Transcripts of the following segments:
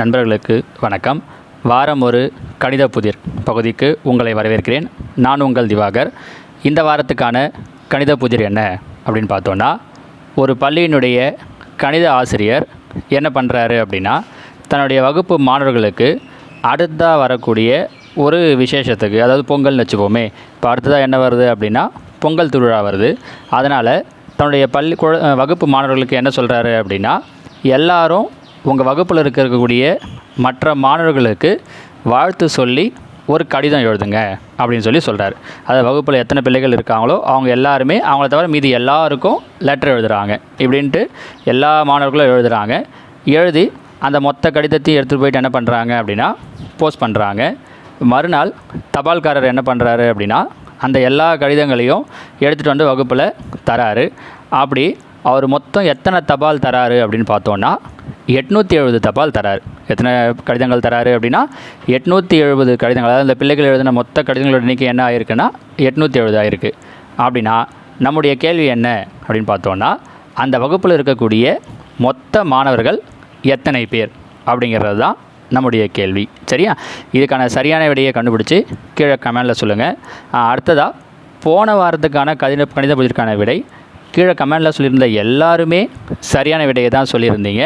நண்பர்களுக்கு வணக்கம். வாரம் ஒரு கணித புதிர் பகுதிக்கு உங்களை வரவேற்கிறேன். நான் உங்கள் திவாகர். இந்த வாரத்துக்கான கணித புதிர் என்ன அப்படின்னு பார்த்தோன்னா ஒரு பள்ளியினுடைய கணித ஆசிரியர் என்ன பண்ணுறாரு அப்படின்னா தன்னுடைய வகுப்பு மாணவர்களுக்கு அடுத்ததாக வரக்கூடிய ஒரு விசேஷத்துக்கு அதாவது பொங்கல்னு வச்சுப்போமே இப்போ அடுத்ததாக என்ன வருது அப்படின்னா பொங்கல் திருவிழா வருது. அதனால் தன்னுடைய பள்ளி குழ வகுப்பு மாணவர்களுக்கு என்ன சொல்கிறாரு அப்படின்னா எல்லாரும் உங்கள் வகுப்பில் இருக்கக்கூடிய மற்ற மாணவர்களுக்கு வாழ்த்து சொல்லி ஒரு கடிதம் எழுதுங்க அப்படின்னு சொல்லி சொல்கிறாரு அது வகுப்பில் எத்தனை பிள்ளைகள் இருக்காங்களோ அவங்க எல்லாருமே அவங்கள தவிர மீதி எல்லாருக்கும் லெட்டர் எழுதுகிறாங்க இப்படின்ட்டு எல்லா மாணவர்களும் எழுதுகிறாங்க எழுதி அந்த மொத்த கடிதத்தையும் எடுத்துகிட்டு போயிட்டு என்ன பண்ணுறாங்க அப்படின்னா போஸ்ட் பண்ணுறாங்க மறுநாள் தபால்காரர் என்ன பண்ணுறாரு அப்படின்னா அந்த எல்லா கடிதங்களையும் எடுத்துகிட்டு வந்து வகுப்பில் தராரு. அப்படி அவர் மொத்தம் எத்தனை தபால் தராரு அப்படின்னு பார்த்தோன்னா எட்நூற்றி எழுபது தபால் தரார். எத்தனை கடிதங்கள் தராரு அப்படின்னா எட்நூற்றி எழுபது கடிதங்கள் அதாவது இந்த பிள்ளைகள் எழுதின மொத்த கடிதங்களோட எண்ணிக்கை என்ன ஆயிருக்குன்னா எட்நூற்றி எழுபது ஆயிருக்கு. அப்படின்னா நம்முடைய கேள்வி என்ன அப்படின்னு பார்த்தோன்னா அந்த வகுப்பில் இருக்கக்கூடிய மொத்த மாணவர்கள் எத்தனை பேர் அப்படிங்கிறது தான் நம்முடைய கேள்வி. சரியா? இதுக்கான சரியான விடையை கண்டுபிடிச்சி கீழே கமெண்டில் சொல்லுங்கள் அடுத்ததாக போன வாரத்துக்கான கடித கணித பதிலுக்கான விடை. கீழே கமெண்டில் சொல்லியிருந்த எல்லாருமே சரியான விடையை தான் சொல்லியிருந்தீங்க.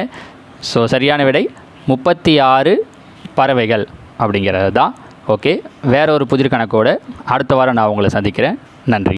ஸோ சரியான விடை. முப்பத்தி ஆறு பறவைகள் அப்படிங்கிறது தான் ஓகே வேற ஒரு புதிர் கணக்கோடு அடுத்த வாரம் நான் உங்களை சந்திக்கிறேன். நன்றி.